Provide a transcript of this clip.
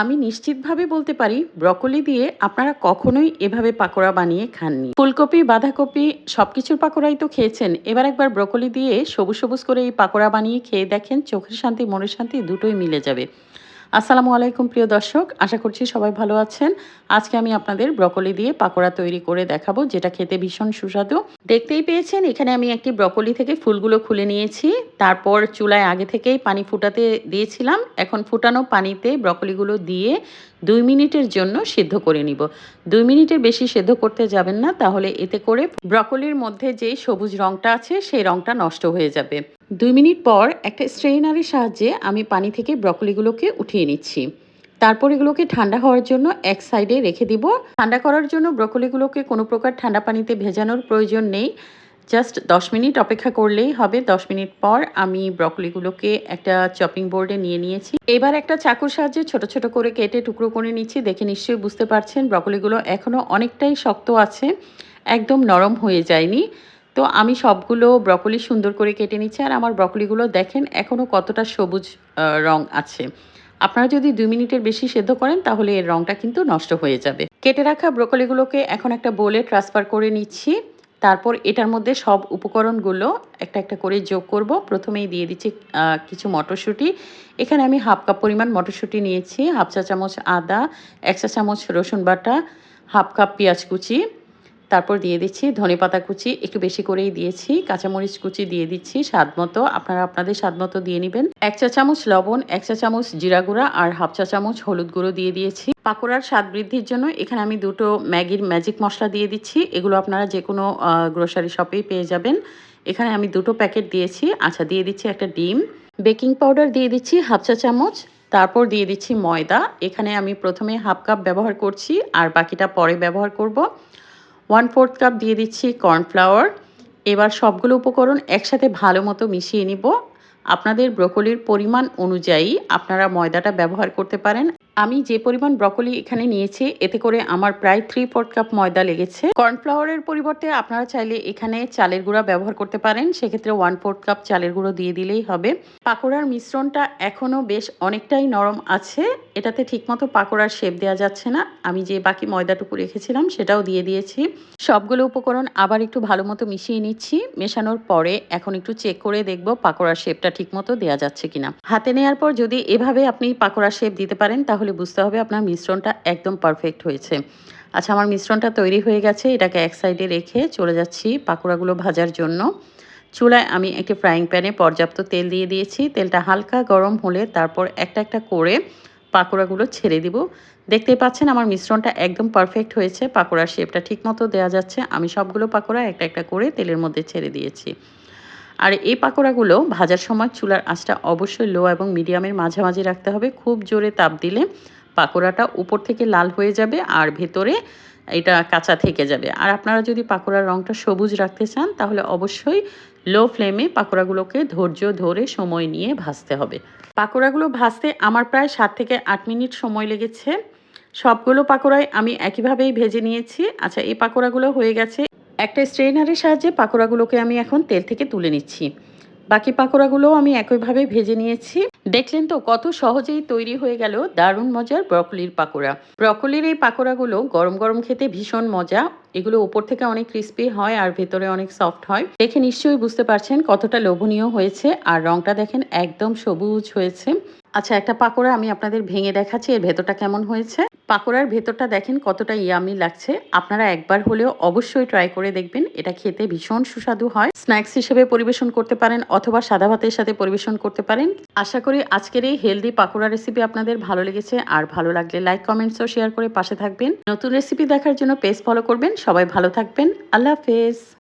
আমি নিশ্চিতভাবে বলতে পারি, ব্রকলি দিয়ে আপনারা কখনোই এভাবে পাকোড়া বানিয়ে খাননি। ফুলকপি, বাঁধাকপি সব কিছুর পাকোড়াই তো খেয়েছেন। এবার একবার ব্রকলি দিয়ে সবুজ সবুজ করে এই পাকোড়া বানিয়ে খেয়ে দেখেন চোখের শান্তি, মনের শান্তি দুটোই মিলে যাবে। আসসালামু আলাইকুম, প্রিয় দর্শক। আশা করছি সবাই ভালো আছেন। আজকে আমি আপনাদের ব্রকলি দিয়ে পাকোড়া তৈরি করে দেখাবো, যেটা খেতে ভীষণ সুস্বাদু। দেখতেই পেয়েছেন, এখানে আমি একটি ব্রকলি থেকে ফুলগুলো খুলে নিয়েছি। তারপর চুলায় আগে থেকেই পানি ফুটাতে দিয়েছিলাম। এখন ফুটানো পানিতে ব্রকলিগুলো দিয়ে দুই মিনিটের জন্য সিদ্ধ করে নিব। দুই মিনিটের বেশি সেদ্ধ করতে যাবেন না, তাহলে এতে করে ব্রকলির মধ্যে যে সবুজ রঙটা আছে, সেই রঙটা নষ্ট হয়ে যাবে। দুই মিনিট পর একটা স্ট্রেইনারের সাহায্যে আমি পানি থেকে ব্রকলিগুলোকে উঠিয়ে নিচ্ছি। তারপর এগুলোকে ঠান্ডা হওয়ার জন্য এক সাইডে রেখে দিব। ঠান্ডা করার জন্য ব্রকলিগুলোকে কোনো প্রকার ঠান্ডা পানিতে ভেজানোর প্রয়োজন নেই। জাস্ট দশ মিনিট অপেক্ষা করলেই হবে। দশ মিনিট পর আমি ব্রকলিগুলোকে একটা চপিং বোর্ডে নিয়ে নিয়েছি। এবার একটা চাকুর সাহায্যে ছোট ছোট করে কেটে টুকরো করে নিচ্ছি। দেখে নিশ্চয়ই বুঝতে পারছেন, ব্রকলিগুলো এখনও অনেকটাই শক্ত আছে। একদম নরম হয়ে যায়নি। তো আমি সবগুলো ব্রকলি সুন্দর করে কেটে নিচ্ছি আর আমার ব্রকলিগুলো দেখেন এখনও কতটা সবুজ রং আছে। আপনারা যদি দুই মিনিটের বেশি সেদ্ধ করেন তাহলে এর রংটা কিন্তু নষ্ট হয়ে যাবে। কেটে রাখা ব্রকলিগুলোকে এখন একটা বোলে ট্রান্সফার করে নিচ্ছি। তারপর এটার মধ্যে সব উপকরণগুলো একটা একটা করে যোগ করব। প্রথমেই দিয়ে দিচ্ছি কিছু মটরশুঁটি। এখানে আমি হাফ কাপ পরিমাণ মটরশুঁটি নিয়েছি, হাফ চা চামচ আদা, এক চা চামচ রসুন বাটা, হাফ কাপ পেঁয়াজ কুচি। তারপর দিয়ে দিচ্ছি ধনেপাতা কুচি, একটু বেশি করেই দিয়েছি। কাঁচামরিচ কুচি দিয়ে দিচ্ছি স্বাদ মতো। আপনারা আপনাদের স্বাদ মতো দিয়ে নেবেন। এক চা চামচ লবণ, এক চা চামচ জিরা গুঁড়া আর হাফ চা চামচ হলুদ গুঁড়ো দিয়ে দিয়েছি। পাকোড়ার স্বাদ বৃদ্ধির জন্য এখানে আমি দুটো ম্যাগির ম্যাজিক মশলা দিয়ে দিচ্ছি। এগুলো আপনারা যে কোনো গ্রোসারি শপেই পেয়ে যাবেন। এখানে আমি দুটো প্যাকেট দিয়েছি। আচ্ছা দিয়ে দিচ্ছি একটা ডিম। বেকিং পাউডার দিয়ে দিচ্ছি হাফ চা চামচ। তারপর দিয়ে দিচ্ছি ময়দা। এখানে আমি প্রথমে হাফ কাপ ব্যবহার করছি আর বাকিটা পরে ব্যবহার করব। ওয়ান ফোর্থ কাপ দিয়ে দিচ্ছি কর্নফ্লাওয়ার এবার সবগুলো উপকরণ একসাথে ভালো মতো মিশিয়ে নিব। আপনাদের ব্রকলির পরিমাণ অনুযায়ী আপনারা ময়দাটা ব্যবহার করতে পারেন। আমি যে পরিমাণ ব্রকলি এখানে নিয়েছি, এতে করে আমার প্রায় থ্রি ফোর্থ কাপ ময়দা লেগেছে। কর্নফ্লাওয়ারের পরিবর্তে আপনারা চাইলে এখানে চালের গুঁড়া ব্যবহার করতে পারেন, সেক্ষেত্রে ওয়ান ফোর্থ কাপ চালের গুঁড়ো দিয়ে দিলেই হবে। পাকোড়ার মিশ্রণটা এখনও বেশ অনেকটাই নরম আছে, এটাতে ঠিকমতো পাকোড়ার শেপ দেওয়া যাচ্ছে না। আমি যে বাকি ময়দাটুকু রেখেছিলাম, সেটাও দিয়ে দিয়েছি। সবগুলো উপকরণ আবার একটু ভালো মতো মিশিয়ে নিচ্ছি। মেশানোর পরে এখন একটু চেক করে দেখব পাকোড়ার শেপটা ঠিকমতো দেওয়া যাচ্ছে কিনা। হাতে নেওয়ার পর যদি এভাবে আপনি পাকোড়ার শেপ দিতে পারেন, তাহলে বুঝতে হবে আপনার মিশ্রণটা একদম পারফেক্ট হয়েছে। আচ্ছা আমার মিশ্রণটা তৈরি হয়ে গেছে, এটাকে এক সাইডে রেখে চলে যাচ্ছি পাকোড়াগুলো ভাজার জন্য। চুলায় আমি একটি ফ্রাইং প্যানে পর্যাপ্ত তেল দিয়ে দিয়েছি, তেলটা হালকা গরম হলে তারপর একটা একটা করে পাকোড়াগুলো ছেড়ে দিব। দেখতে পাচ্ছেন আমার মিশ্রণটা একদম পারফেক্ট হয়েছে, পাকোড়ার শেপটা ঠিকমতো দেওয়া যাচ্ছে। আমি সবগুলো পাকোড়া একটা একটা করে তেলের মধ্যে ছেড়ে দিয়েছি। আর এই পাকোড়াগুলো ভাজার সময় চুলার আঁচটা অবশ্যই লো এবং মিডিয়ামের মাঝামাঝি রাখতে হবে। খুব জোরে তাপ দিলে পাকোড়াটা উপর থেকে লাল হয়ে যাবে আর ভেতরে এটা কাঁচা থেকে যাবে। আর আপনারা যদি পাকোড়ার রঙটা সবুজ রাখতে চান, তাহলে অবশ্যই লো ফ্লেমে পাকোড়াগুলোকে ধৈর্য ধরে সময় নিয়ে ভাজতে হবে। পাকোড়াগুলো ভাজতে আমার প্রায় সাত থেকে আট মিনিট সময় লেগেছে। সবগুলো পাকোড়াই আমি একইভাবেই ভেজে নিয়েছি। আচ্ছা এই পাকোড়াগুলো হয়ে গেছে। একটা স্ট্রেনারের সাহায্যে পাকোড়াগুলোকে আমি এখন তেল থেকে তুলে নিচ্ছি। বাকি পাকোড়াগুলোও আমি একইভাবে ভেজে নিয়েছি। দেখলেন তো কত সহজেই তৈরি হয়ে গেল দারুণ মজার ব্রকলির পাকোড়া। ব্রকলির এই পাকোড়াগুলো গরম গরম খেতে ভীষণ মজা। এগুলো ওপর থেকে অনেক ক্রিস্পি হয় আর ভেতরে অনেক সফট হয়। দেখে নিশ্চয়ই বুঝতে পারছেন কতটা লোভনীয় হয়েছে। আর রংটা দেখেন একদম সবুজ হয়েছে। আচ্ছা একটা পাকোড়া আমি আপনাদের ভেঙে দেখাচ্ছি। এর ভেতরটা কেমন হয়েছে? পাকোড়ার ভেতরটা দেখেন কতটা ইয়ামি লাগছে। আপনারা একবার হলেও অবশ্যই ট্রাই করে দেখবেন। এটা খেতে ভীষণ সুস্বাদু হয়। স্ন্যাক্স হিসেবে পরিবেশন করতে পারেন অথবা সাদা ভাতের সাথে পরিবেশন করতে পারেন। আশা করি আজকের এই হেলদি পাকোড়া রেসিপি আপনাদের ভালো লেগেছে। আর ভালো লাগলে লাইক কমেন্টস ও শেয়ার করে পাশে থাকবেন। নতুন রেসিপি দেখার জন্য পেজ ফলো করবেন। সবাই ভালো থাকবেন। আল্লাহ হাফেজ।